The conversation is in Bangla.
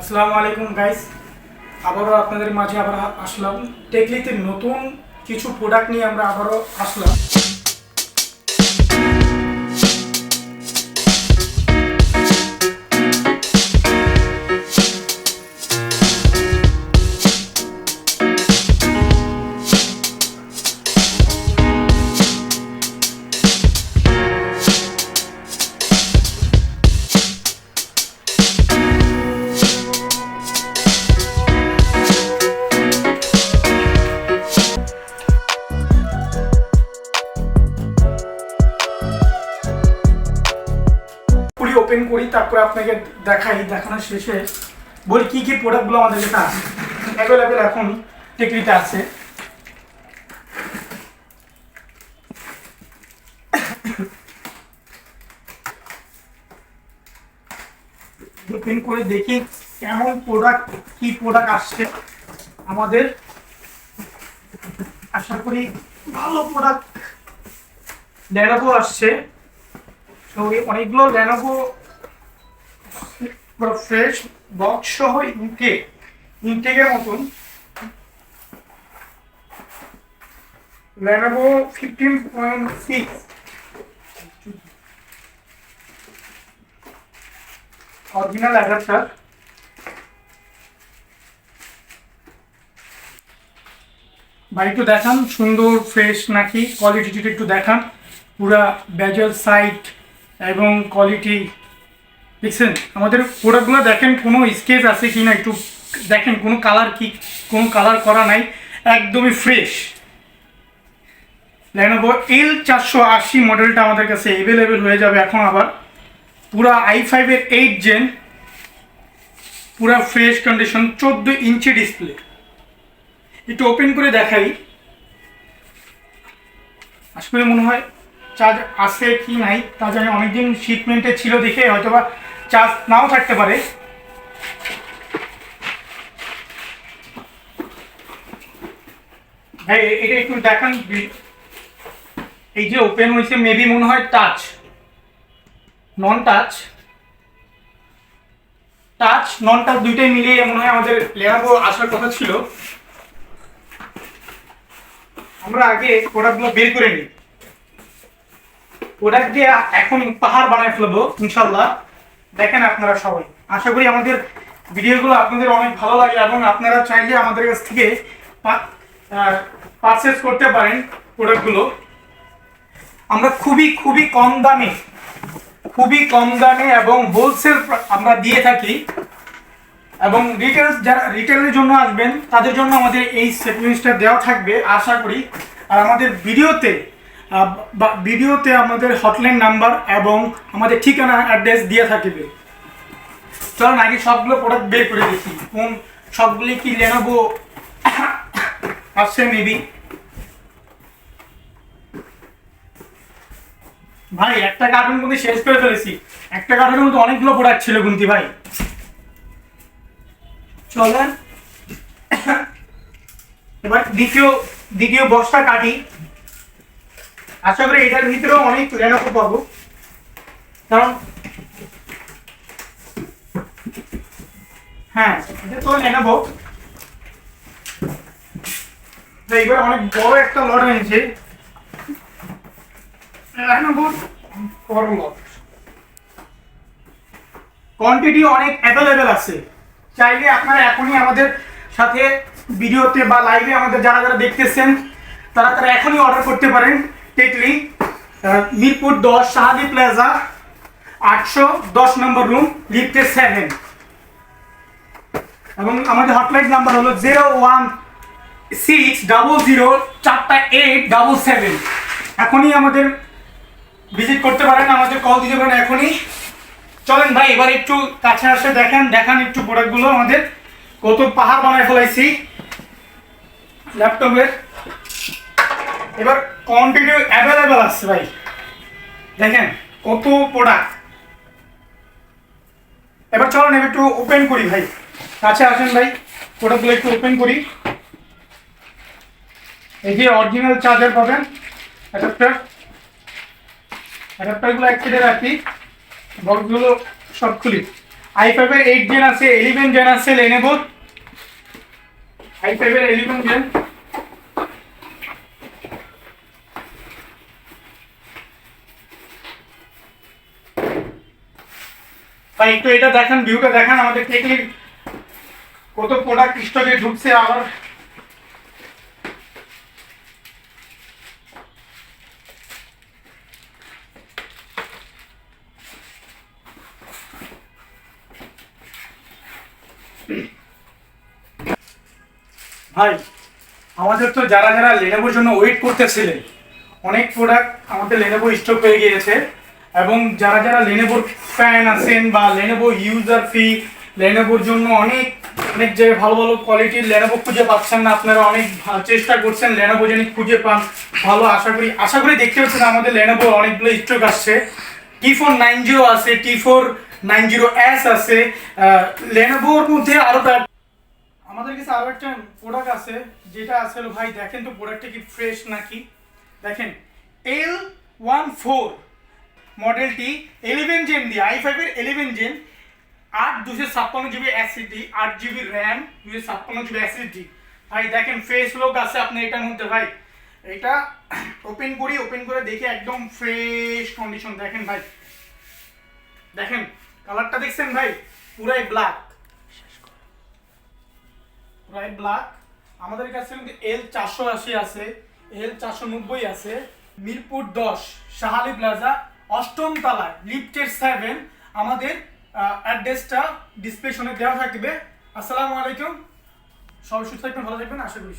আসসালামু আলাইকুম গাইস আবারও আপনাদের মাঝে আবার আসলাম। টেকলিতে নতুন কিছু প্রোডাক্ট নিয়ে আমরা আবারও আসলাম। ওপেন করি, তারপরে আপনাকে দেখাই, দেখানোর শেষে বলি কি কি প্রোডাক্টগুলো আমাদের যেটা আছে। অ্যাভেলেবেল এখন টেকলিতে আছে। ওপেন করে দেখি কেমন প্রোডাক্ট কি প্রোডাক্ট আসছে আমাদের। আশা করি ভালো প্রোডাক্ট ল্যানোভো আসছে। তো অনেকগুলো ল্যানোভো পুরো ফ্রেশ বক্স সহ ইনটেক ইনটেকের মতন। Lenovo fifteen point six original adapter ভাই একটু দেখান, সুন্দর ফ্রেশ নাকি? কোয়ালিটিটা একটু দেখান, পুরা ব্যাজেল সাইট এবং কোয়ালিটি দেখছেন, আমাদের প্রোডাক্টগুলো দেখেন কোনো স্কেচ আছে কি না একটু দেখেন কোনো কালার কি, কোনো কালার করা নাই, একদমই ফ্রেশ ল্যানোভো এল চারশো আশি মডেলটা আমাদের কাছে অ্যাভেলেবেল হয়ে যাবে এখন আবার। পুরা আই ফাইভের এইট জেন পুরা ফ্রেশ কন্ডিশন চোদ্দ ইঞ্চি ডিসপ্লে একটু ওপেন করে দেখাই। আসলে মনে হয় চার্জ আছে কি নাই, তা জানি অনেকদিন শিপমেন্টে ছিল দেখে হয়তোবা চার্জ নাও থাকতে পারে। এটা একটু দেখান এই যে ওপেন হয়েছে মেবি মনে হয় touch non touch touch non touch দুইটাই মিলিয়ে মনে হয় আমাদের লেখাবো আসার কথা ছিল। আমরা আগে প্রোডাক্টগুলো বের করে নিই। প্রোডাক্ট দিয়ে এখন পাহাড় বানায় ফেলব ইনশাল্লাহ দেখেন আপনারা সবাই। আশা করি আমাদের ভিডিওগুলো আপনাদের অনেক ভালো লাগে এবং আপনারা চাইলে আমাদের কাছ থেকে পারচেস করতে পারেন প্রোডাক্টগুলো আমরা খুবই খুবই কম দামে, খুবই কম দামে এবং হোলসেল আমরা দিয়ে থাকি। এবং রিটেল যারা রিটেলের জন্য আসবেন, তাদের জন্য আমাদের এই সেটিংসটা দেওয়া থাকবে, আশা করি। আর আমাদের ভিডিওতে ভিডিওতে আমাদের হটলাইন নাম্বার এবং আমাদের ঠিকানা অ্যাড্রেস দিয়ে থাকবে। চলুন, আগে সবগুলো প্রোডাক্ট বের করে দেখি। কোন সবগুলি কি লেনাবো আসছে মেবি ভাই, একটা কার্টুন কিন্তু শেষ করে ফেলেছি। একটা কার্টুনের মধ্যে অনেকগুলো প্রোডাক্ট ছিল গুনতি ভাই। চলেন। এবার দ্বিতীয় দ্বিতীয় বস্তা কাটি। আশা করি এটার ভিতরেও অনেক লেনোভো পাবো কারণ হ্যাঁ এটা তো তো এবার অনেক বড় একটা বড় লট। কোয়ান্টিটি অনেক অ্যাভেলেবেল আছে। চাইলে আপনারা এখনই আমাদের সাথে ভিডিওতে বা লাইভে আমাদের যারা যারা দেখতেছেন, তারা তারা এখনই অর্ডার করতে পারেন। টেকলি মিরপুর দশ শাহাদি প্লাজা, আটশো দশ নম্বর রুম লিফটে সেভেন এবং আমাদের হটলাইন নাম্বার হলো zero one six double zero চারটা এইট ডাবল সেভেন এখনই আমাদের ভিজিট করতে পারেন, আমাদের কল দিতে পারেন এখনই। চলেন ভাই, এবার একটু কাছে আসে, দেখেন, দেখান একটু প্রোডাক্টগুলো আমাদের। কত পাহাড় বানায় ফেলাইছি। ল্যাপটপের এবার কোয়ান্টিটি অ্যাভেলেবেল আছে ভাই। দেখেন কত প্রোডাক্ট এবার চলেন এবার একটু ওপেন করি ভাই। কাছে আসেন ভাই প্রোডাক্টগুলো একটু ওপেন করি। এই যে অরিজিনাল চার্জার পাবেন অ্যাডাপ্টার অ্যাডাপ্টারগুলো এক সাইডে রাখি বক্সগুলো সব খুলি। আই ফাইভের এইট জেন আছে ইলেভেন জেন আছে লেনেভো আই ফাইভের ইলেভেন জেন ভাই, একটু এটা দেখান ভিউটা দেখান, আমাদের টেকনিক কত প্রোডাক্ট স্টকে ঢুকছে আবার। ভাই, আমাদের তো যারা যারা লেনেভোর জন্য ওয়েট করতেছিলেন, অনেক প্রোডাক্ট আমাদের লেনেভো স্টক হয়ে গিয়েছে। এবং যারা যারা লেনেভোর ফ্যান আছেন বা লেনেভো ইউজার ফি লেনেভোর জন্য অনেক অনেক জায়গায় ভালো ভালো কোয়ালিটির লেনেভো খুঁজে পাচ্ছেন না, আপনারা অনেক চেষ্টা করছেন লেনেভো যেন খুঁজে পান, ভালো আশা করি আশা করি দেখতে পাচ্ছেন আমাদের লেনেভো অনেকগুলো স্টক আসছে। টি ফোর নাইন জিরো আছে T four nine zero S আছে লেনেভোর মধ্যে আরও আমাদের কাছে আরও একটা প্রোডাক্ট আছে, যেটা আছে ভাই দেখেন তো প্রোডাক্টটা কি ফ্রেশ নাকি? দেখেন এল ওয়ান ফোর মডেলটি ইলেভেন জেন দিয়ে আই ফাইভের ইলেভেন জেন আট দুশো ছাপ্পান্ন জিবি অ্যাসিডি আট জিবি র্যাম দুশো ছাপ্পান্ন জিবি অ্যাসিডি ভাই, দেখেন ফ্রেশ লোক আছে আপনি এটার মধ্যে, ভাই। এটা ওপেন করি ওপেন করে দেখে, একদম ফ্রেশ কন্ডিশন দেখেন, ভাই। দেখেন কালারটা দেখছেন, ভাই? পুরাই ব্ল্যাক প্রায় ব্ল্যাক আমাদের কাছে এল চারশো আশি আছে এল চারশো নব্বই আছে, মিরপুর দশ, শাহালি প্লাজা অষ্টম তলায় লিফটের সেভেন আমাদের অ্যাড্রেসটা ডিসপ্লেশনে দেওয়া থাকবে। আসসালামু আলাইকুম। সবাই সুস্থ থাকবেন, ভালো থাকবেন, আশা করি